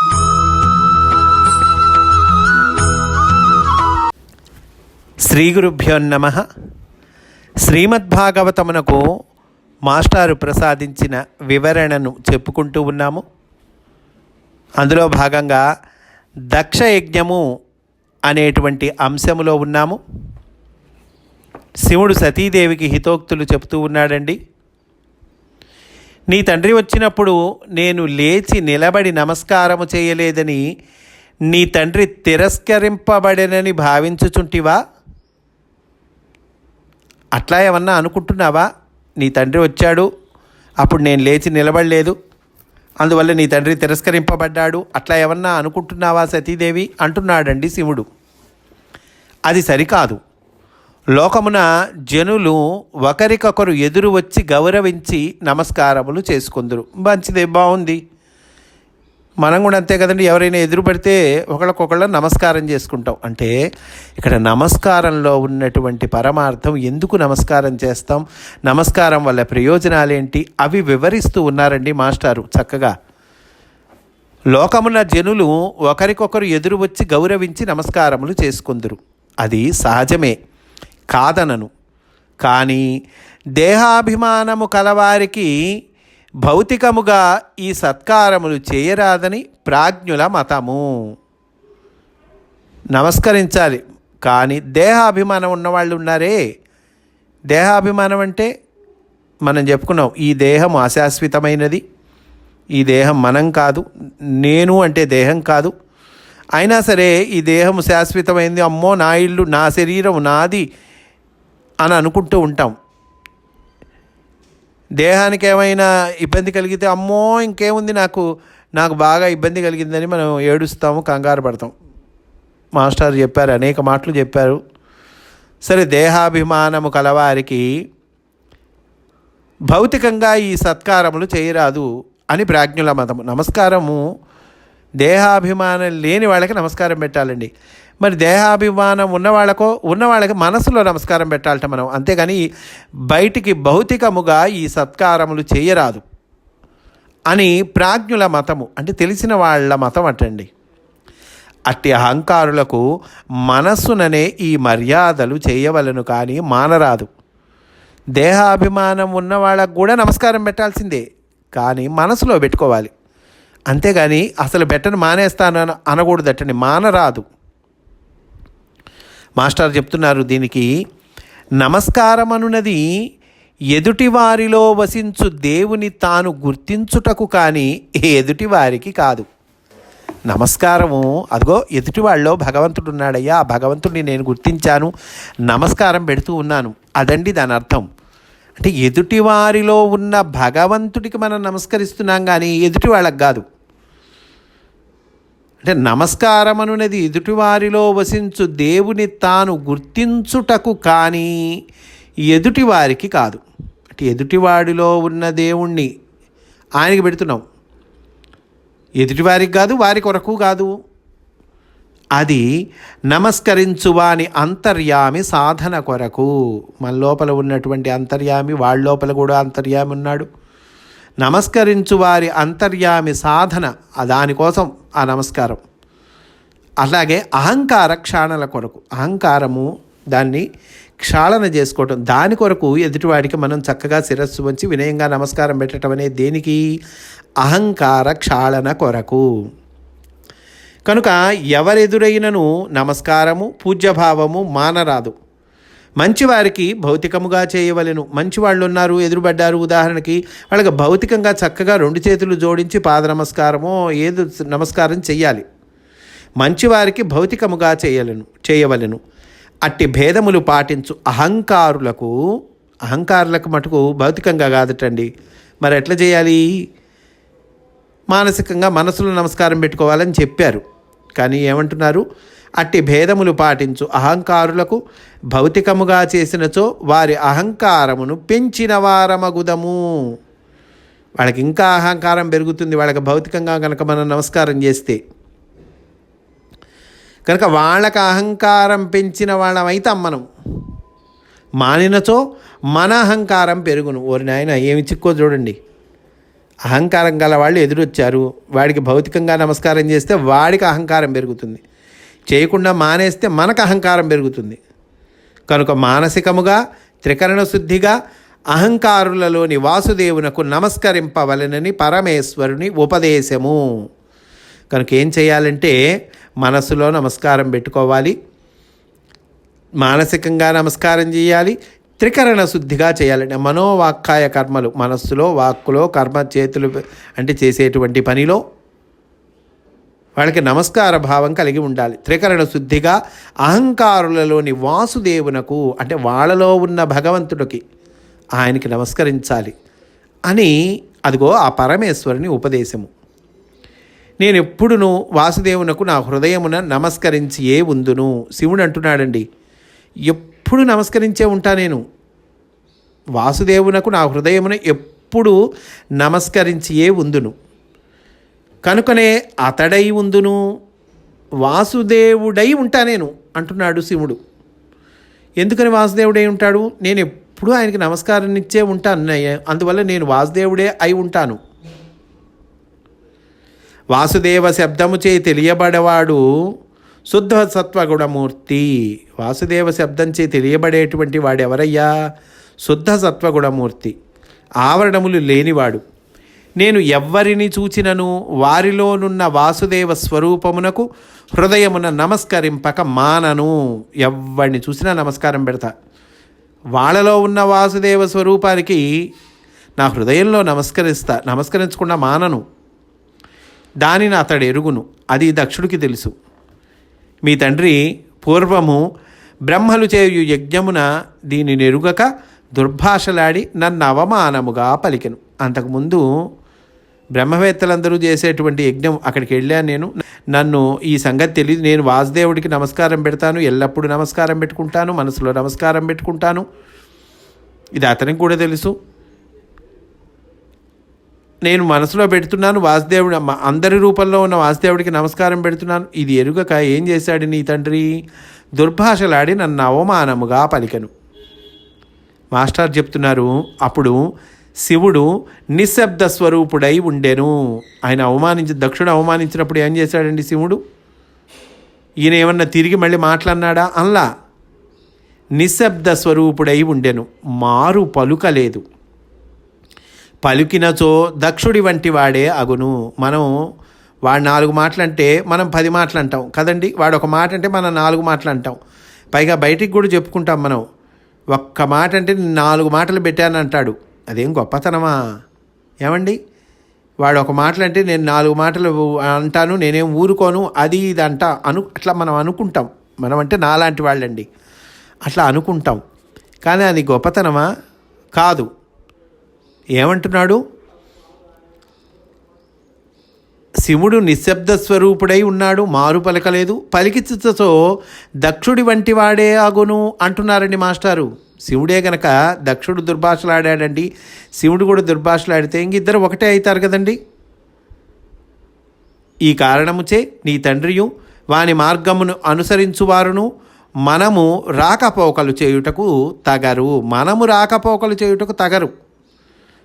శ్రీ గురుభ్యో నమ. శ్రీమద్భాగవతమునకు మాస్టారు ప్రసాదించిన వివరణను చెప్పుకుంటూ ఉన్నాము. అందులో భాగంగా దక్ష యజ్ఞము అనేటువంటి అంశములో ఉన్నాము. శివుడు సతీదేవికి హితోక్తులు చెప్తూ ఉన్నాడండి. నీ తండ్రి వచ్చినప్పుడు నేను లేచి నిలబడి నమస్కారము చేయలేదని నీ తండ్రి తిరస్కరింపబడనని భావించుచుంటివా? అట్లా ఏమన్నా అనుకుంటున్నావా? నీ తండ్రి వచ్చాడు అప్పుడు నేను లేచి నిలబడలేదు. అందువల్ల నీ తండ్రి తిరస్కరింపబడ్డాడు. అట్లా ఏమన్నా అనుకుంటున్నావా సతీదేవి? అంటున్నాడండి శివుడు. అది సరికాదు. లోకమున జనులు ఒకరికొకరు ఎదురు వచ్చి గౌరవించి నమస్కారములు చేసుకుందరు. మంచిదే బాగుంది. మనం కూడా అంతే కదండి ఎవరైనా ఎదురు పడితే ఒకళ్ళకొకళ్ళ నమస్కారం చేసుకుంటాం. అంటే ఇక్కడ నమస్కారంలో ఉన్నటువంటి పరమార్థం ఎందుకు నమస్కారం చేస్తాం? నమస్కారం వల్ల ప్రయోజనాలేంటి? అవి వివరిస్తూ ఉన్నారండి మాస్టారు చక్కగా. లోకమున జనులు ఒకరికొకరు ఎదురు వచ్చి గౌరవించి నమస్కారములు చేసుకుందరు. అది సహజమే. కాదనను. కానీ దేహాభిమానము కలవారికి భౌతికముగా ఈ సత్కారములు చేయరాదని ప్రాజ్ఞుల మతము. నమస్కరించాలి. కానీ దేహాభిమానం ఉన్నవాళ్ళు ఉన్నారే. దేహాభిమానం అంటే మనం చెప్పుకున్నాం ఈ దేహం అశాశ్వతమైనది. ఈ దేహం మనం కాదు నేను అంటే దేహం కాదు. అయినా సరే ఈ దేహం శాశ్వతమైంది. అమ్మో నా ఇల్లు నా శరీరం నాది అని అనుకుంటూ ఉంటాం. దేహానికి ఏమైనా ఇబ్బంది కలిగితే అమ్మో ఇంకేముంది నాకు నాకు బాగా ఇబ్బంది కలిగిందని మనం ఏడుస్తాము కంగారు పడతాం. మాస్టర్ చెప్పారు అనేక మాటలు చెప్పారు. సరే దేహాభిమానము కలవారికి భౌతికంగా ఈ సత్కారములు చేయరాదు అని ప్రాజ్ఞుల మతము నమస్కారము దేహాభిమానం లేని వాళ్ళకి నమస్కారం పెట్టాలండి. మరి దేహాభిమానం ఉన్నవాళ్ళకో ఉన్నవాళ్ళకి మనసులో నమస్కారం పెట్టాలట మనం. అంతేగాని బయటికి భౌతికముగా ఈ సత్కారములు చేయరాదు అని ప్రాజ్ఞుల మతము అంటే తెలిసిన వాళ్ళ మతం అటండి. అట్టి అహంకారులకు మనస్సుననే ఈ మర్యాదలు చేయవలను కానీ మానరాదు. దేహాభిమానం ఉన్న వాళ్ళకు కూడా నమస్కారం పెట్టాల్సిందే కానీ మనసులో పెట్టుకోవాలి. అంతేగాని అసలు బెట్టను మానేస్తాను అనకూడదట్టని మానరాదు. మాస్టర్ చెప్తున్నారు దీనికి నమస్కారం అనున్నది ఎదుటివారిలో వసించు దేవుని తాను గుర్తించుటకు కానీ ఎదుటివారికి కాదు. నమస్కారము అదిగో ఎదుటివాళ్ళలో భగవంతుడు ఉన్నాడయ్యా ఆ భగవంతుడిని నేను గుర్తించాను నమస్కారం పెడుతూ ఉన్నాను. అదండి దాని అర్థం. అంటే ఎదుటివారిలో ఉన్న భగవంతుడికి మనం నమస్కరిస్తున్నాం కానీ ఎదుటి వాళ్ళకి కాదు. అంటే నమస్కారం అనున్నది ఎదుటివారిలో వసించు దేవుని తాను గుర్తించుటకు కానీ ఎదుటివారికి కాదు. అంటే ఎదుటివాడిలో ఉన్న దేవుణ్ణి ఆయనకి పెడుతున్నాం. ఎదుటివారికి కాదు వారి కొరకు కాదు. అది నమస్కరించువాని అంతర్యామి సాధన కొరకు. మన లోపల ఉన్నటువంటి అంతర్యామి వాళ్ళ లోపల కూడా అంతర్యామి ఉన్నాడు. నమస్కరించు వారి అంతర్యామి సాధన దానికోసం ఆ నమస్కారం. అలాగే అహంకార క్షాళన కొరకు అహంకారము దాన్ని క్షాళన చేసుకోవటం దాని కొరకు ఎదుటివాడికి మనం చక్కగా శిరస్సు వంచి వినయంగా నమస్కారం పెట్టడం అనేది దేనికి? అహంకార క్షాళన కొరకు. కనుక ఎవరెదురైనను నమస్కారము పూజ్యభావము మానరాదు. మంచివారికి భౌతికముగా చేయవలెను. మంచి వాళ్ళు ఉన్నారు ఎదురుపడ్డారు ఉదాహరణకి వాళ్ళకి భౌతికంగా చక్కగా రెండు చేతులు జోడించి పాద నమస్కారమో ఏదో నమస్కారం చెయ్యాలి. మంచివారికి భౌతికముగా చేయలను చేయవలెను. అట్టి భేదములు పాటించు అహంకారులకు అహంకారులకు మటుకు భౌతికంగా కాదటండి. మరి ఎట్లా చేయాలి? మానసికంగా మనసులో నమస్కారం పెట్టుకోవాలని చెప్పారు. కానీ ఏమంటున్నారు? అట్టి భేదములు పాటించు అహంకారులకు భౌతికముగా చేసినచో వారి అహంకారమును పెంచిన వారమగుదము. వాళ్ళకి ఇంకా అహంకారం పెరుగుతుంది వాళ్ళకి భౌతికంగా కనుక మనం నమస్కారం చేస్తే. కనుక వాళ్ళకి అహంకారం పెంచిన వాళ్ళమైతాం మనం. మానినచో మన అహంకారం పెరుగును. ఓరి నాయన ఏమి చిక్కో చూడండి. అహంకారం గల వాళ్ళు ఎదురొచ్చారు. వాడికి భౌతికంగా నమస్కారం చేస్తే వాడికి అహంకారం పెరుగుతుంది. చేయకుండా మానేస్తే మనకు అహంకారం పెరుగుతుంది. కనుక మానసికముగా త్రికరణ శుద్ధిగా అహంకారులలోని వాసుదేవునకు నమస్కరింపవలనని పరమేశ్వరుని ఉపదేశము. కనుక ఏం చేయాలంటే మనసులో నమస్కారం పెట్టుకోవాలి. మానసికంగా నమస్కారం చేయాలి. త్రికరణ శుద్ధిగా చేయాలంటే మనోవాక్కాయ కర్మలు మనస్సులో వాక్కులో కర్మ చేతులు అంటే చేసేటువంటి పనిలో వాళ్ళకి నమస్కార భావం కలిగి ఉండాలి. త్రికరణ శుద్ధిగా అహంకారులలోని వాసుదేవునకు అంటే వాళ్ళలో ఉన్న భగవంతుడికి ఆయనకి నమస్కరించాలి అని అదిగో ఆ పరమేశ్వరుని ఉపదేశము. నేను ఎప్పుడును వాసుదేవునకు నా హృదయమున నమస్కరించి ఏ ఉందును. శివుడు అంటున్నాడండి ఎప్పుడు నమస్కరించే ఉంటా నేను? వాసుదేవునకు నా హృదయమున ఎప్పుడు నమస్కరించి ఏ ఉందును? కనుకనే అతడై ఉందును వాసుదేవుడై ఉంటా నేను అంటున్నాడు శివుడు. ఎందుకని వాసుదేవుడై ఉంటాడు? నేను ఎప్పుడూ ఆయనకి నమస్కారం ఇచ్చే ఉంటాను అందువల్ల నేను వాసుదేవుడే అయి ఉంటాను. వాసుదేవ శబ్దము చే తెలియబడవాడు శుద్ధ సత్వగుణమూర్తి. వాసుదేవ శబ్దం చే తెలియబడేటువంటి వాడెవరయ్యా? శుద్ధ సత్వగుణమూర్తి. ఆవరణములు లేనివాడు. నేను ఎవ్వరిని చూచినను? వారిలోనున్న వాసుదేవ స్వరూపమునకు హృదయమున నమస్కరింపక మానను. ఎవ్వరిని చూసినా నమస్కారం పెడతా. వాళ్ళలో ఉన్న వాసుదేవ స్వరూపానికి నా హృదయంలో నమస్కరిస్తా నమస్కరించకుండా మానను. దానిని అతడు ఎరుగును. అది దక్షుడికి తెలుసు. మీ తండ్రి పూర్వము బ్రహ్మలు చేయు యజ్ఞమున దీనిని ఎరుగక దుర్భాషలాడి నన్ను అవమానముగా పలికెను. అంతకుముందు బ్రహ్మవేత్తలందరూ చేసేటువంటి యజ్ఞం అక్కడికి వెళ్ళాను నేను. నన్ను ఈ సంగతి తెలియదు. నేను వాసుదేవుడికి నమస్కారం పెడతాను. ఎల్లప్పుడూ నమస్కారం పెట్టుకుంటాను. మనసులో నమస్కారం పెట్టుకుంటాను. ఇది అతనికి కూడా తెలుసు. నేను మనసులో పెడుతున్నాను. వాసుదేవుడు అందరి రూపంలో ఉన్న వాసుదేవుడికి నమస్కారం పెడుతున్నాను. ఇది ఎరుగక ఏం చేశాడు నీ తండ్రి? దుర్భాషలాడి నన్ను అవమానముగా పలికను. మాస్టర్ చెప్తున్నారు. అప్పుడు శివుడు నిశ్శబ్ద స్వరూపుడై ఉండెను. ఆయన అవమానించి దక్షుడు అవమానించినప్పుడు ఏం చేశాడండి శివుడు? ఈయన ఏమన్నా తిరిగి మళ్ళీ మాట్లాడినాడా? అల్లా నిశ్శబ్ద స్వరూపుడై ఉండెను. మారు పలుకలేదు పలుకినచో దక్షుడి వంటి వాడే అగును. మనం వాడు నాలుగు మాటలు అంటే మనం పది మాటలు అంటాం కదండి? వాడు ఒక మాట అంటే మనం నాలుగు మాటలు అంటాం పైగా బయటికి కూడా చెప్పుకుంటాం మనం. ఒక్క మాట అంటే నాలుగు మాటలు పెట్టాను అంటాడు అదేం గొప్పతనమా? ఏమండి? వాడు ఒక మాటలు అంటే నేను నాలుగు మాటలు అంటాను నేనేం ఊరుకోను అది ఇది అంటా అను అట్లా మనం అనుకుంటాం. మనం అంటే నాలాంటి వాళ్ళండి. అట్లా అనుకుంటాం. కానీ అది గొప్పతనమా? కాదు. ఏమంటున్నాడు? శివుడు నిశ్శబ్ద స్వరూపుడై ఉన్నాడు మారు పలకలేదు పలికిచుతో దక్షుడి వంటి వాడే అగును అంటున్నారండి మాస్టారు. శివుడే గనక దక్షుడు దుర్భాషలాడాడండి శివుడు కూడా దుర్భాషలాడితే ఇంక ఇద్దరు ఒకటే అవుతారు కదండి. ఈ కారణముచే నీ తండ్రియు వాని మార్గమును అనుసరించువారును మనము రాకపోకలు చేయుటకు తగరు మనము రాకపోకలు చేయుటకు తగరు.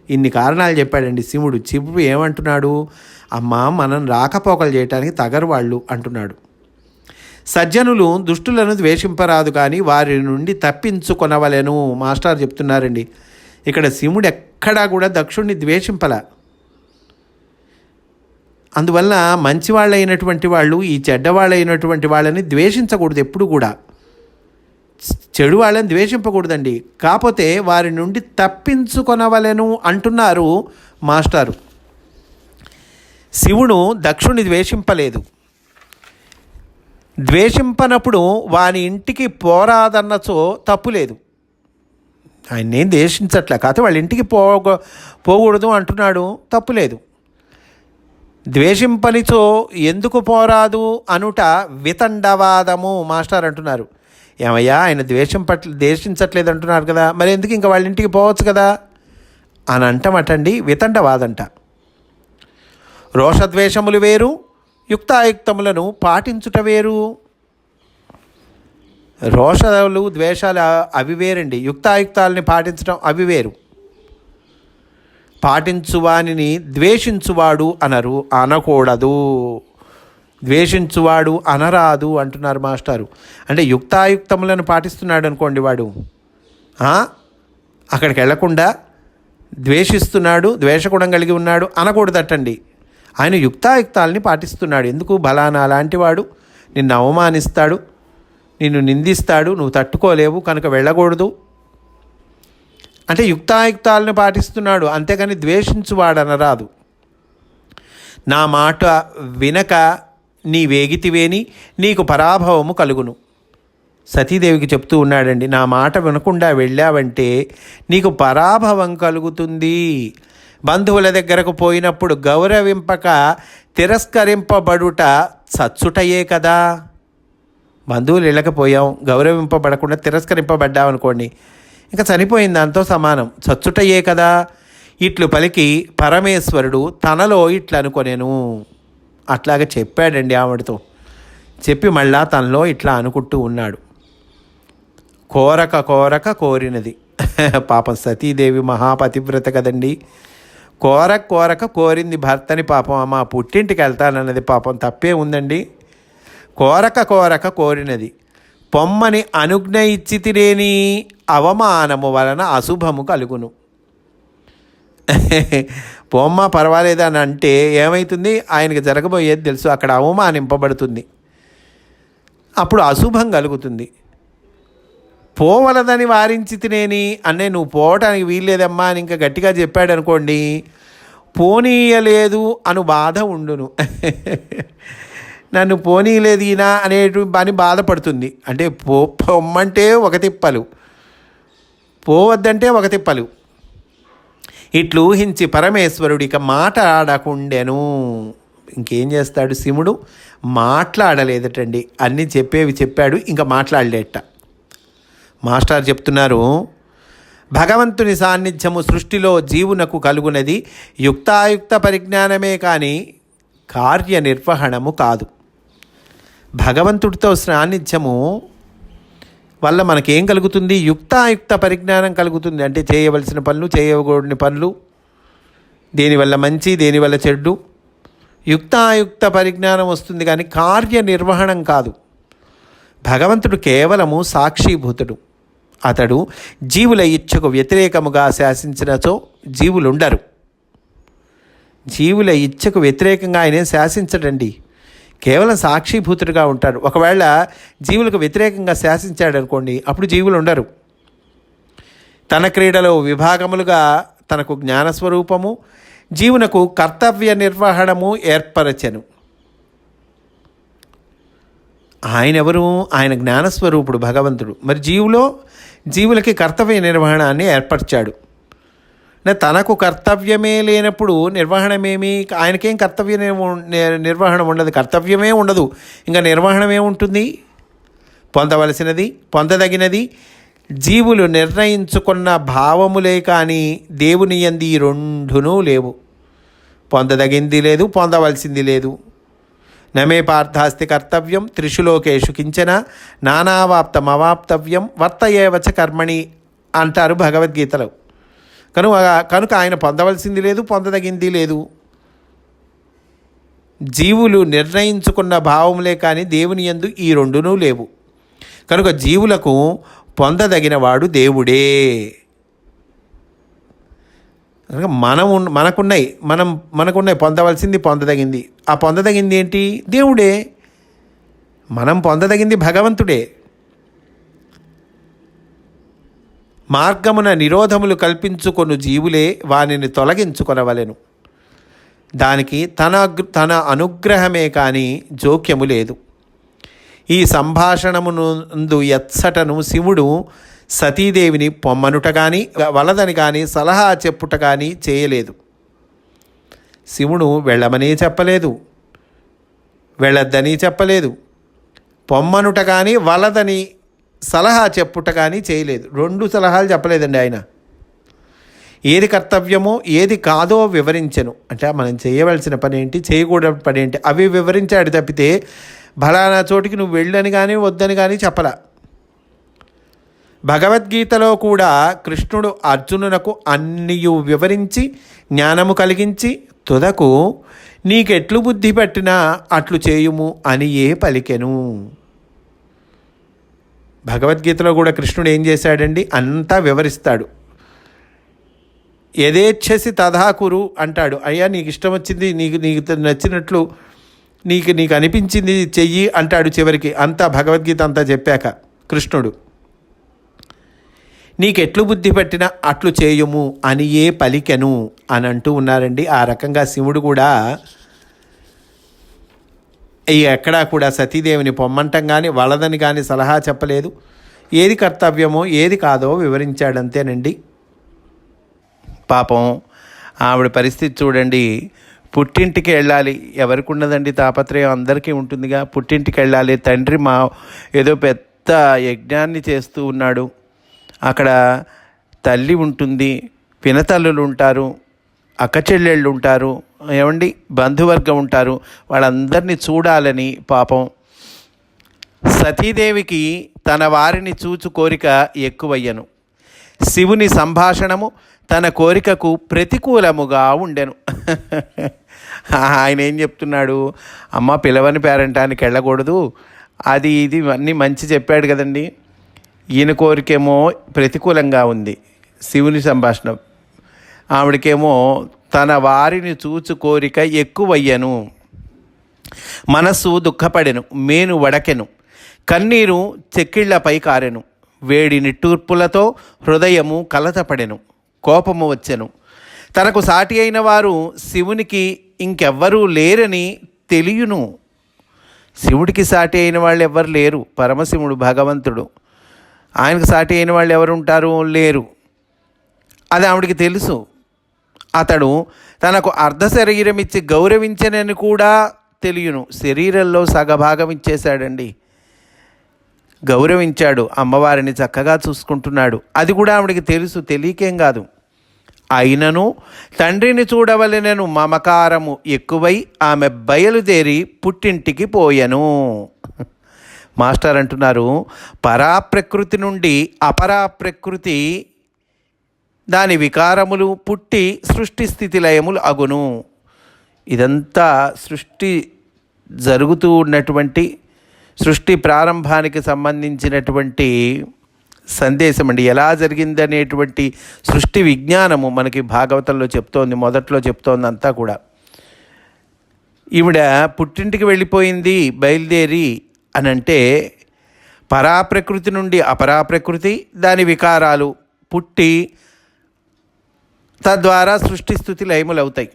ఇన్ని కారణాలు చెప్పాడండి శివుడు. శివుడు ఏమంటున్నాడు? అమ్మా మనం రాకపోకలు చేయటానికి తగరు వాళ్ళు అంటున్నాడు. సజ్జనులు దుష్టులను ద్వేషింపరాదు కానీ వారి నుండి తప్పించుకొనవలను. మాస్టర్ చెప్తున్నారండి. ఇక్కడ శివుడు ఎక్కడా కూడా దక్షుణ్ణి ద్వేషింపల. అందువల్ల మంచివాళ్ళైనటువంటి వాళ్ళు ఈ చెడ్డవాళ్ళైనటువంటి వాళ్ళని ద్వేషించకూడదు ఎప్పుడు కూడా. చెడు వాళ్ళని ద్వేషింపకూడదండి. కాకపోతే వారి నుండి తప్పించుకొనవలను అంటున్నారు మాస్టారు. శివుడు దక్షుణ్ణి ద్వేషింపలేదు. ద్వేషింపనప్పుడు వాని ఇంటికి పోరాదన్నచో తప్పు లేదు ఆయన నేను ద్వేషించట్లే. కాకపోతే వాళ్ళ ఇంటికి పోగ పోకూడదు అంటున్నాడు తప్పు లేదు ద్వేషింపనిచో ఎందుకు పోరాదు అనుట వితండవాదము మాస్టర్ అంటున్నారు. ఏమయ్యా ఆయన ద్వేషం పట్ల ద్వేషించట్లేదు అంటున్నారు కదా మరి ఎందుకు ఇంకా వాళ్ళ ఇంటికి పోవచ్చు కదా? అని అంటమటండి వితండవాదంట. రోషద్వేషములు వేరు యుక్తాయుక్తములను పాటించుట వేరు. రోషాలు ద్వేషాలు అవి వేరండి యుక్తాయుక్తాలని పాటించడం అవి వేరు పాటించువానిని ద్వేషించువాడు అనరు అనకూడదు. ద్వేషించువాడు అనరాదు అంటున్నారు మాస్టారు. అంటే యుక్తాయుక్తములను పాటిస్తున్నాడు అనుకోండి వాడు. అక్కడికి వెళ్ళకుండా ద్వేషిస్తున్నాడు ద్వేషగుణం కలిగి ఉన్నాడు అనకూడదటండి. ఆయన యుక్తాయుక్తాలని పాటిస్తున్నాడు. ఎందుకు? బలానా లాంటి వాడు. నిన్ను అవమానిస్తాడు. నిన్ను నిందిస్తాడు. నువ్వు తట్టుకోలేవు కనుక వెళ్ళకూడదు. అంటే యుక్తాయుక్తాలను పాటిస్తున్నాడు. అంతేగాని ద్వేషించువాడనరాదు. నా మాట వినక నీ వేగితివేని నీకు పరాభవము కలుగును. సతీదేవికి చెప్తూ ఉన్నాడండి నా మాట వినకుండా వెళ్ళావంటే నీకు పరాభవం కలుగుతుంది. బంధువుల దగ్గరకు పోయినప్పుడు గౌరవింపక తిరస్కరింపబడుట చచ్చుటయే కదా. బంధువులు ఇళ్ళకపోయాం గౌరవింపబడకుండా తిరస్కరింపబడ్డాం అనుకోండి ఇంకా చనిపోయింది దాంతో సమానం చచ్చుటయే కదా. ఇట్లు పలికి పరమేశ్వరుడు తనలో ఇట్లు అనుకొనేను. అట్లాగా చెప్పాడండి ఆవిడతో. చెప్పి మళ్ళా తనలో ఇట్లా అనుకుంటూ ఉన్నాడు. కోరక కోరక కోరినది. పాపం సతీదేవి మహాపతివ్రత కదండి. కోర కోరక కోరింది భర్తని పాపం మా పుట్టింటికి వెళ్తానన్నది పాపం తప్పే ఉందండి. కోరక కోరక కోరినది. పొమ్మని అనుజ్ఞ ఇచ్చితిరేని అవమానము వలన అశుభము కలుగును. పొమ్మ పర్వాలేదు అని అంటే ఏమవుతుంది ఆయనకి జరగబోయేది తెలుసు అక్కడ అవమానింపబడుతుంది. అప్పుడు అశుభం కలుగుతుంది. పోవలదని వారించి తినేని అన్నే నువ్వు పోవటానికి వీల్లేదమ్మా అని ఇంకా గట్టిగా చెప్పాడు అనుకోండి పోనీయలేదు అను బాధ ఉండును. నన్ను పోనీయలేదు ఈయన అనేటు అని బాధపడుతుంది. అంటే పో పొమ్మంటే ఒక తిప్పలు పోవద్దంటే ఒక తిప్పలు. ఇట్లు ఊహించి పరమేశ్వరుడు ఇక ఆడకుండెను ఇంకేం చేస్తాడు శివుడు మాట్లాడలేదటండి. అన్నీ చెప్పేవి చెప్పాడు ఇంకా మాట్లాడలేట. మాస్టర్ చెప్తున్నారు భగవంతుని సాన్నిధ్యము సృష్టిలో జీవునకు కలుగునది యుక్తాయుక్త పరిజ్ఞానమే కానీ కార్యనిర్వహణము కాదు. భగవంతుడితో సాన్నిధ్యము వల్ల మనకేం కలుగుతుంది? యుక్తాయుక్త పరిజ్ఞానం కలుగుతుంది. అంటే చేయవలసిన పనులు చేయకూడని పనులు దేనివల్ల మంచి దేనివల్ల చెడ్డు. యుక్తాయుక్త పరిజ్ఞానం వస్తుంది కానీ కార్యనిర్వహణం కాదు. భగవంతుడు కేవలము సాక్షిభూతుడు. అతడు జీవుల ఇచ్చకు వ్యతిరేకముగా శాసించినచో జీవులుండరు. జీవుల ఇచ్చకు వ్యతిరేకంగా ఆయన శాసించడండి. కేవలం సాక్షిభూతుడిగా ఉంటాడు. ఒకవేళ జీవులకు వ్యతిరేకంగా శాసించాడు అనుకోండి అప్పుడు జీవులు ఉండరు తన క్రీడలో విభాగములుగా తనకు జ్ఞానస్వరూపము జీవునకు కర్తవ్య నిర్వహణము ఏర్పరచెను. ఆయన ఎవరు ఆయన జ్ఞానస్వరూపుడు భగవంతుడు. మరి జీవులో జీవులకి కర్తవ్య నిర్వహణాన్ని ఏర్పరిచాడు. తనకు కర్తవ్యమే లేనప్పుడు నిర్వహణమేమి? ఆయనకేం కర్తవ్య నిర్వహణ ఉండదు. కర్తవ్యమే ఉండదు. ఇంకా నిర్వహణమే ఉంటుంది? పొందవలసినది పొందదగినది? జీవులు నిర్ణయించుకున్న భావములే కానీ దేవుని యంది రెండునూ లేవు. పొందదగింది లేదు పొందవలసింది లేదు. నమే పార్థాస్తి కర్తవ్యం త్రిషులోకేషు కించన నానావాప్తమవాప్తవ్యం వర్తయేవచ కర్మణి అంటారు భగవద్గీతలో. కనుక కనుక ఆయన పొందవలసింది లేదు పొందదగింది లేదు. జీవులు నిర్ణయించుకున్న భావములే కానీ దేవుని యందు ఈ రెండునూ లేవు. కనుక జీవులకు పొందదగిన వాడు దేవుడే. మనం మనకున్నాయి మనం మనకున్నాయి పొందవలసింది పొందదగింది. ఆ పొందదగింది ఏంటి? దేవుడే మనం పొందదగింది భగవంతుడే. మార్గమున నిరోధములు కల్పించుకొను జీవులే వానిని తొలగించుకొనవలెను. దానికి తన తన అనుగ్రహమే కానీ జోక్యము లేదు. ఈ సంభాషణమునందు ఎత్సటను శివుడు సతీదేవిని పొమ్మనుట కానీ వలదని కానీ సలహా చెప్పుట కానీ చేయలేదు. శివుడు వెళ్ళమని చెప్పలేదు. వెళ్ళొద్దని చెప్పలేదు. పొమ్మనుట కానీ వలదని సలహా చెప్పుట కానీ చేయలేదు. రెండు సలహాలు చెప్పలేదండి ఆయన. ఏది కర్తవ్యమో ఏది కాదో వివరించను. అంటే మనం చేయవలసిన పని ఏంటి చేయకూడని పని ఏంటి అవి వివరించాడు తప్పితే బలానా చోటికి నువ్వు వెళ్ళని కానీ వద్దని కానీ చెప్పలా. భగవద్గీతలో కూడా కృష్ణుడు అర్జునునకు అన్నియు వివరించి జ్ఞానము కలిగించి తుదకు నీకెట్లు బుద్ధి పట్టినా అట్లు చేయుము అని ఏ పలికెను. భగవద్గీతలో కూడా కృష్ణుడు ఏం చేశాడండి? అంతా వివరిస్తాడు. యథేచ్ఛసి తథాకురు అంటాడు. అయ్యా నీకు ఇష్టం వచ్చింది నీకు నీకు నచ్చినట్లు నీకు నీకు అనిపించింది చెయ్యి అంటాడు చివరికి. అంతా భగవద్గీత అంతా చెప్పాక కృష్ణుడు. నీకెట్లు బుద్ధి పెట్టినా అట్లు చేయుము అని ఏ పలికెను అని అంటూ ఉన్నారండి. ఆ రకంగా శివుడు కూడా ఈ ఎక్కడా కూడా సతీదేవిని పొమ్మంటం కానీ వలదని కానీ సలహా చెప్పలేదు. ఏది కర్తవ్యమో ఏది కాదో వివరించాడంతేనండి. పాపం ఆవిడ పరిస్థితి చూడండి. పుట్టింటికి వెళ్ళాలి. ఎవరికి ఉన్నదండి తాపత్రయం? అందరికీ ఉంటుందిగా. పుట్టింటికి వెళ్ళాలి. తండ్రి మా ఏదో పెద్ద యజ్ఞాన్ని చేస్తూ ఉన్నాడు. అక్కడ తల్లి ఉంటుంది పినతల్లులు ఉంటారు అక్క చెల్లెళ్ళు ఉంటారు ఏమండి బంధువర్గం ఉంటారు. వాళ్ళందరినీ చూడాలని పాపం. సతీదేవికి తన వారిని చూచు కోరిక ఎక్కువయ్యను. శివుని సంభాషణము తన కోరికకు ప్రతికూలముగా ఉండెను. ఆయన ఏం చెప్తున్నాడు? అమ్మ పిలవని పేరంటానికి వెళ్ళకూడదు. అది ఇది అన్నీ మంచి చెప్పాడు కదండి. ఈయన కోరికేమో ప్రతికూలంగా ఉంది. శివుని సంభాషణ. ఆవిడకేమో తన వారిని చూచు కోరిక ఎక్కువయ్యను. మనస్సు దుఃఖపడెను మేను వడకెను. కన్నీరు చెక్కిళ్ళపై కారెను. వేడి నిట్టూర్పులతో హృదయము కలతపడెను కోపము వచ్చెను. తనకు సాటి అయిన వారు శివునికి ఇంకెవ్వరూ లేరని తెలియను. శివుడికి సాటి అయిన వాళ్ళు ఎవ్వరు లేరు. పరమశివుడు భగవంతుడు. ఆయనకు సాటి అయిన వాళ్ళు ఎవరు ఉంటారు లేరు. అది ఆవిడికి తెలుసు. అతడు తనకు అర్ధ శరీరం ఇచ్చి గౌరవించనని కూడా తెలియను. శరీరంలో సగభాగం ఇచ్చేశాడండి. గౌరవించాడు. అమ్మవారిని చక్కగా చూసుకుంటున్నాడు. అది కూడా ఆవిడికి తెలుసు. తెలియకేం కాదు. అయినను తండ్రిని చూడవలెనను మమకారము ఎక్కువై ఆమె బయలుదేరి పుట్టింటికి పోయెను. మాస్టర్ అంటున్నారు పరాప్రకృతి నుండి అపరాప్రకృతి దాని వికారములు పుట్టి సృష్టి స్థితి లయములు అగును. ఇదంతా సృష్టి జరుగుతూ ఉన్నటువంటి సృష్టి ప్రారంభానికి సంబంధించినటువంటి సందేశం అండి. ఎలా జరిగిందనేటువంటి సృష్టి విజ్ఞానము మనకి భాగవతంలో చెప్తోంది మొదట్లో చెప్తోంది అంతా కూడా. ఈవిడ పుట్టింటికి వెళ్ళిపోయింది బయలుదేరి అని అంటే పరాప్రకృతి నుండి అపరాప్రకృతి దాని వికారాలు పుట్టి తద్వారా సృష్టి స్థుతి లయములవుతాయి.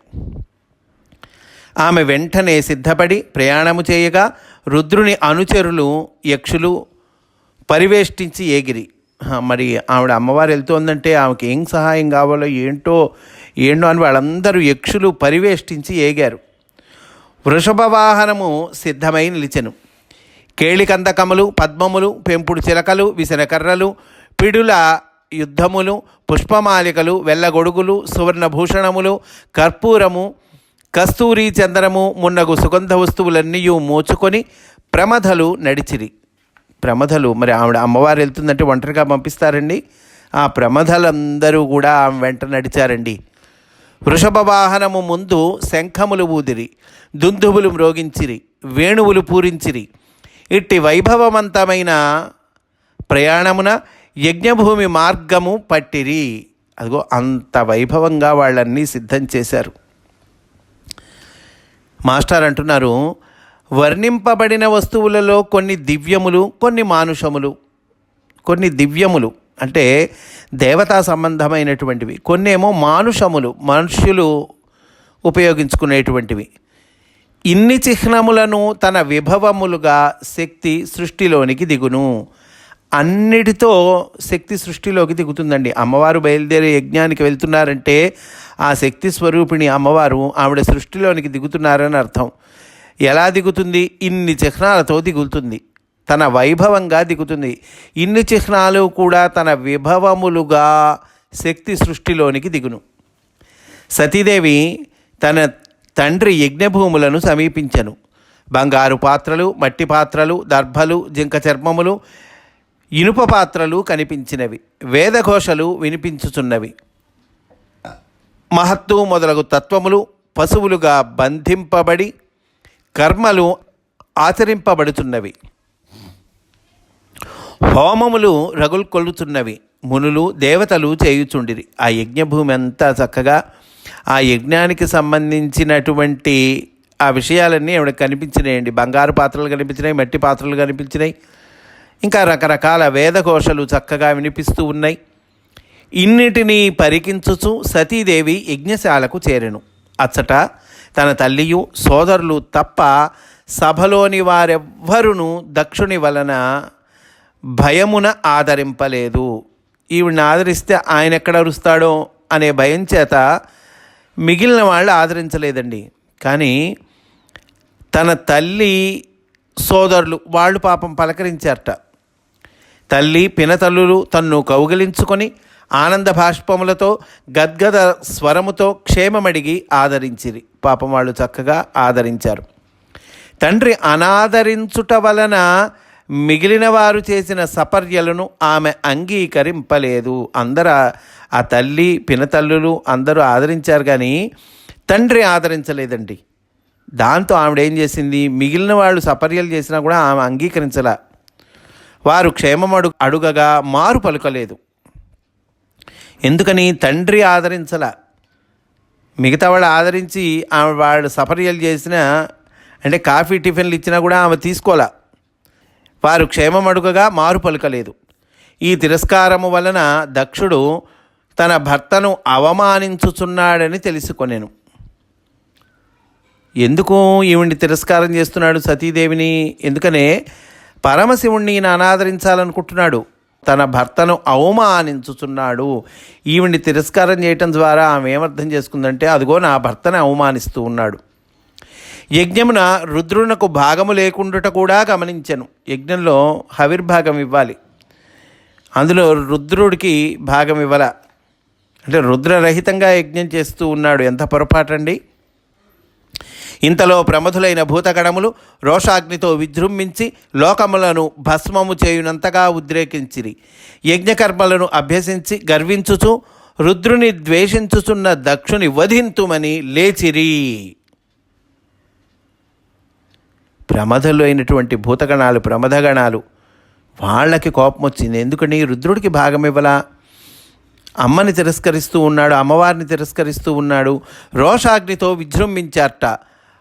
ఆమె వెంటనే సిద్ధపడి ప్రయాణము చేయగా రుద్రుని అనుచరులు యక్షులు పరివేష్టించి ఏగిరి. మరి ఆవిడ అమ్మవారు వెళ్తోందంటే ఆమెకి ఏం సహాయం కావాలో ఏంటో ఏంటో అని వాళ్ళందరూ యక్షులు పరివేష్టించి ఏగారు. వృషభ వాహనము సిద్ధమై నిలిచెను. కేళికందకములు పద్మములు పెంపుడు చిలకలు విసనకర్రలు పిడుల యుద్ధములు పుష్పమాలికలు వెల్లగొడుగులు సువర్ణభూషణములు కర్పూరము కస్తూరి చందనము మున్నగు సుగంధ వస్తువులన్నీ మోచుకొని ప్రమథలు నడిచిరి. ప్రమథలు మరి ఆవిడ అమ్మవారు వెళ్తుందంటే ఒంటరిగా పంపిస్తారండి. ఆ ప్రమథలందరూ కూడా ఆమె వెంట నడిచారండి. వృషభ వాహనము ముందు శంఖములు ఊదిరి దుందుబులు మ్రోగించిరి వేణువులు పూరించిరి ఇట్టి వైభవవంతమైన ప్రయాణమున యజ్ఞభూమి మార్గము పట్టిరి. అదిగో అంత వైభవంగా వాళ్ళన్నీ సిద్ధం చేశారు. మాస్టర్ అంటున్నారు వర్ణింపబడిన వస్తువులలో కొన్ని దివ్యములు కొన్ని మానుషములు కొన్ని దివ్యములు అంటే దేవతా సంబంధమైనటువంటివి కొన్ని ఏమో మానుషములు మనుష్యులు ఉపయోగించుకునేటువంటివి. ఇన్ని చిహ్నములను తన విభవములుగా శక్తి సృష్టిలోనికి దిగును. అన్నిటితో శక్తి సృష్టిలోకి దిగుతుందండి. అమ్మవారు బయలుదేరే యజ్ఞానికి వెళ్తున్నారంటే ఆ శక్తి స్వరూపిణి అమ్మవారు ఆవిడ సృష్టిలోనికి దిగుతున్నారని అర్థం. ఎలా దిగుతుంది? ఇన్ని చిహ్నాలతో దిగుతుంది తన వైభవంగా దిగుతుంది. ఇన్ని చిహ్నాలు కూడా తన విభవములుగా శక్తి సృష్టిలోనికి దిగును. సతీదేవి తన తండ్రి యజ్ఞభూములను సమీపించను. బంగారు పాత్రలు మట్టి పాత్రలు దర్భలు జింక చర్మములు ఇనుప పాత్రలు కనిపించినవి. వేదఘోషలు వినిపించుచున్నవి. మహత్తు మొదలగు తత్వములు పశువులుగా బంధింపబడి కర్మలు ఆచరింపబడుతున్నవి హోమములు రగుల్కొల్లుతున్నవి మునులు దేవతలు చేయుచుండిరి. ఆ యజ్ఞభూమి అంతా చక్కగా ఆ యజ్ఞానికి సంబంధించినటువంటి ఆ విషయాలన్నీ ఆవిడ కనిపించినాయండి. బంగారు పాత్రలు కనిపించినాయి మట్టి పాత్రలు కనిపించినాయి. ఇంకా రకరకాల వేదఘోషలు చక్కగా వినిపిస్తూ ఉన్నాయి. ఇన్నిటినీ పరికించుచు సతీదేవి యజ్ఞశాలకు చేరెను. అచ్చట తన తల్లియు సోదరులు తప్ప సభలోని వారెవ్వరును దక్షుని వలన భయమున ఆదరింపలేదు. ఈవిడిని ఆదరిస్తే ఆయన ఎక్కడ అరుస్తాడో అనే భయం చేత మిగిలిన వాళ్ళు ఆదరించలేదండి. కానీ తన తల్లి సోదరులు వాళ్ళు పాపం పలకరించారట. తల్లి పినతల్లులు తన్ను కౌగిలించుకొని ఆనంద భాష్పములతో గద్గద స్వరముతో క్షేమమడిగి ఆదరించిరి. పాపం వాళ్ళు చక్కగా ఆదరించారు. తండ్రి అనాదరించుట వలన మిగిలిన వారు చేసిన సపర్యలను ఆమె అంగీకరింపలేదు. అందరు ఆ- తల్లి పినతల్లులు అందరూ ఆదరించారు కానీ తండ్రి ఆదరించలేదండి. దాంతో ఆవిడ ఏం చేసింది? మిగిలిన వాళ్ళు సపర్యలు చేసినా కూడా ఆమె అంగీకరించలా. వారు క్షేమం అడుగు అడుగగా మారు పలుకలేదు. ఎందుకని? తండ్రి ఆదరించల. మిగతా వాళ్ళు ఆదరించి ఆమె వాళ్ళు సపర్యలు చేసిన అంటే కాఫీ టిఫిన్లు ఇచ్చినా కూడా ఆమె తీసుకోలే. వారు క్షేమం అడుగగా మారు పలుకలేదు. ఈ తిరస్కారము వలన దక్షుడు తన భర్తను అవమానించుచున్నాడని తెలుసుకొనెను. ఎందుకు ఈవిని తిరస్కారం చేస్తున్నాడు సతీదేవిని? ఎందుకనే పరమశివుణ్ణి ఈయన అనాదరించాలనుకుంటున్నాడు. తన భర్తను అవమానించుచున్నాడు. ఈవిని తిరస్కారం చేయటం ద్వారా ఆమె ఏమర్థం చేసుకుందంటే అదిగో నా భర్తను అవమానిస్తూ ఉన్నాడు. యజ్ఞమున రుద్రునకు భాగము లేకుండుట కూడా గమనించను. యజ్ఞంలో హవిర్భాగం ఇవ్వాలి. అందులో రుద్రుడికి భాగం ఇవ్వాల. అంటే రుద్రరహితంగా యజ్ఞం చేస్తూ ఉన్నాడు. ఎంత పొరపాటండి? ఇంతలో ప్రమథులైన భూతగణములు రోషాగ్నితో విజృంభించి లోకములను భస్మము చేయునంతగా ఉద్రేకించిరి. యజ్ఞకర్మలను అభ్యసించి గర్వించుచు రుద్రుని ద్వేషించుచున్న దక్షుని వధింతుమని లేచిరి. ప్రమదలు అయినటువంటి భూతగణాలు ప్రమదగణాలు వాళ్ళకి కోపం వచ్చింది. ఎందుకని? రుద్రుడికి భాగం ఇవ్వలా? అమ్మని తిరస్కరిస్తూ ఉన్నాడు అమ్మవారిని తిరస్కరిస్తూ ఉన్నాడు. రోషాగ్నితో విజృంభించారట.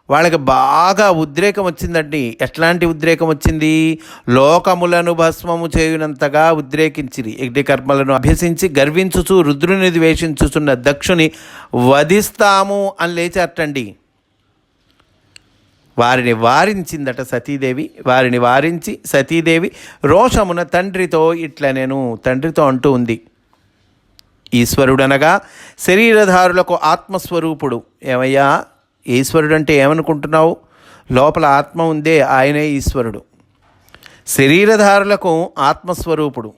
వాళ్ళకి బాగా ఉద్రేకం వచ్చిందండి. ఎట్లాంటి ఉద్రేకం వచ్చింది? లోకములను భస్మము చేయునంతగా ఉద్రేకించిరి. యజ్ఞ కర్మలను అభ్యసించి గర్వించుచు రుద్రుని ద్వేషించుచున్న దక్షుని వధిస్తాము అని లేచారటండి. వారిని వారించిందట సతీదేవి వారిని వారించి సతీదేవి రోషమున తండ్రితో ఇట్లా నేను తండ్రితో అంటూ ఉంది. ఈశ్వరుడనగా శరీరధారులకు ఆత్మస్వరూపుడు. ఏమయ్యా? ఈశ్వరుడు అంటే ఏమనుకుంటున్నావు? లోపల ఆత్మ ఉందే ఆయనే ఈశ్వరుడు. శరీరధారులకు ఆత్మస్వరూపుడు.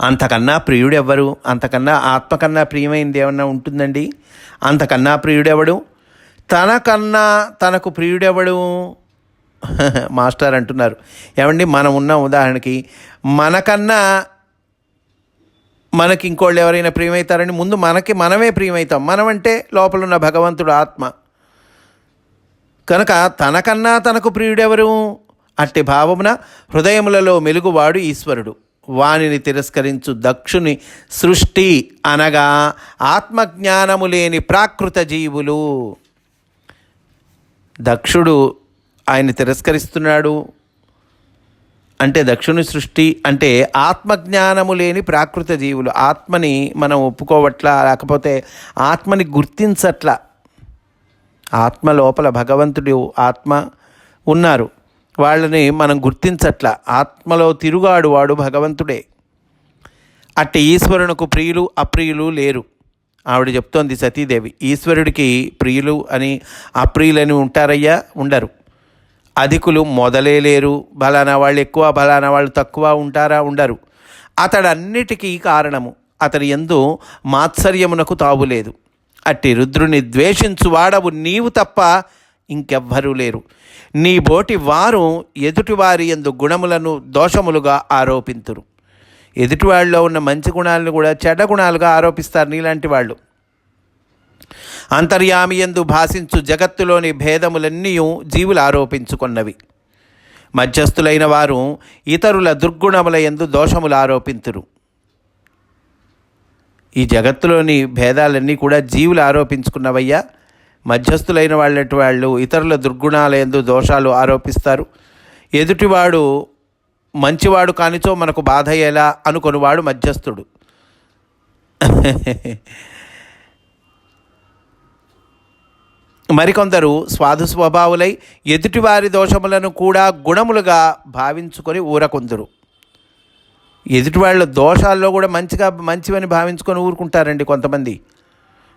అంతకన్నా ప్రియుడెవ్వరు? అంతకన్నా ఆత్మకన్నా ప్రియమైంది ఏమన్నా ఉంటుందండి? అంతకన్నా ప్రియుడెవడు? తనకన్నా తనకు ప్రియుడెవడు? మాస్టర్ అంటున్నారు. ఏమండి మనం ఉన్న ఉదాహరణకి మనకన్నా మనకి ఇంకోళ్ళు ఎవరైనా ప్రియమవుతారని ముందు మనకి మనమే ప్రియమవుతాం మనమంటే లోపలున్న లోపల ఉన్న భగవంతుడు ఆత్మ. కనుక తనకన్నా తనకు ప్రియుడెవరు? అట్టి భావమున హృదయములలో మెలుగువాడు ఈశ్వరుడు. వానిని తిరస్కరించు దక్షుని సృష్టి అనగా ఆత్మజ్ఞానము లేని ప్రాకృత జీవులు. దక్షుడు ఆయన తిరస్కరిస్తున్నాడు. అంటే దక్షుని సృష్టి అంటే ఆత్మజ్ఞానము లేని ప్రాకృత జీవులు. ఆత్మని మనం ఒప్పుకోవట్లా లేకపోతే ఆత్మని గుర్తించట్లా. ఆత్మ లోపల భగవంతుడు ఆత్మ ఉన్నారు. వాళ్ళని మనం గుర్తించట్లా. ఆత్మలో తిరుగాడు వాడు భగవంతుడే. అట్టి ఈశ్వరునకు ప్రియులు అప్రియులు లేరు. ఆవిడ చెప్తోంది సతీదేవి ఈశ్వరుడికి ప్రియులు అని అప్రియులని ఉంటారయ్యా ఉండరు. అధికులు మొదలే లేరు. బలానా వాళ్ళు ఎక్కువ బలానా వాళ్ళు తక్కువ ఉంటారా ఉండరు. అతడు అన్నిటికీ కారణము. అతని ఎందు మాత్సర్యమునకు తావులేదు అట్టి రుద్రుని ద్వేషించు వాడవు నీవు తప్ప ఇంకెవ్వరూ లేరు. నీ బోటి వారు ఎదుటివారి ఎందు గుణములను దోషములుగా ఆరోపింతురు. ఎదుటివాళ్ళలో ఉన్న మంచి గుణాలను కూడా చెడ్డ గుణాలుగా ఆరోపిస్తారు నీలాంటి వాళ్ళు. అంతర్యామి ఎందు భాషించు జగత్తులోని భేదములన్నీ జీవులు ఆరోపించుకున్నవి. మధ్యస్థులైన వారు ఇతరుల దుర్గుణముల ఎందు దోషములు ఆరోపింతురు. ఈ జగత్తులోని భేదాలన్నీ కూడా జీవులు ఆరోపించుకున్నవయ్యా. మధ్యస్థులైన వాళ్ళటి వాళ్ళు ఇతరుల దుర్గుణాల ఎందు దోషాలు ఆరోపిస్తారు. ఎదుటివాడు మంచివాడు కానిచో మనకు బాధ ఎలా అనుకొనివాడు మధ్యస్థుడు. మరికొందరు స్వాధు స్వభావులై ఎదుటివారి దోషములను కూడా గుణములుగా భావించుకొని ఊరకొందురు. ఎదుటివాళ్ళ దోషాల్లో కూడా మంచిగా మంచివని భావించుకొని ఊరుకుంటారండి కొంతమంది.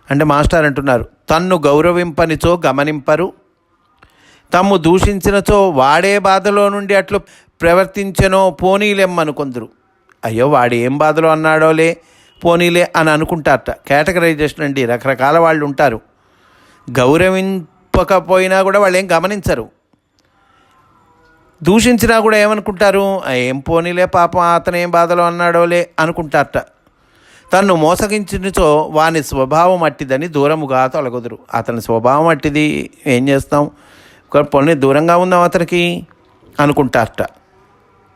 అంటే మాస్టర్ అంటున్నారు తన్ను గౌరవింపనిచో గమనింపరు తమ్ము దూషించినచో వాడే బాధలో నుండి అట్లు ప్రవర్తించనో పోనీలెమ్మనుకొందరు అయ్యో వాడు ఏం బాధలో అన్నాడోలే పోనీలే అని అనుకుంటారట. కేటగరైజేషన్ అండి రకరకాల వాళ్ళు ఉంటారు. గౌరవింపకపోయినా కూడా వాళ్ళు ఏం గమనించరు. దూషించినా కూడా ఏమనుకుంటారు? ఏం పోనీలే పాపం అతను ఏం బాధలో అన్నాడోలే అనుకుంటారట. తన్ను మోసగించినచో వాని స్వభావం అట్టిదని దూరముగా తొలగుదురు. అతని స్వభావం అట్టిది ఏం చేస్తాం? కొన్ని పొన్ని దూరంగా ఉందాం అతనికి అనుకుంటారట.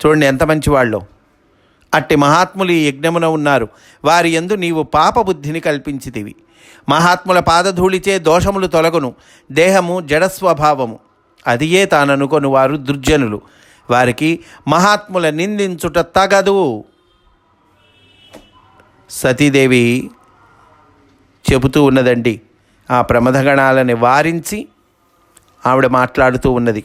చూడండి ఎంత మంచి వాళ్ళు అట్టి మహాత్ములు ఈ యజ్ఞమున ఉన్నారు. వారి యందు నీవు పాప బుద్ధిని కల్పించితివి. మహాత్ముల పాదధూళిచే దోషములు తొలగును. దేహము జడస్వభావము. అదియే తాననుకొని వారు దుర్జనులు. వారికి మహాత్ముల నిందించుట తగదు. సతీదేవి చెబుతూ ఉన్నదండి. ఆ ప్రమథగణాలని వారించి ఆవిడ మాట్లాడుతూ ఉన్నది.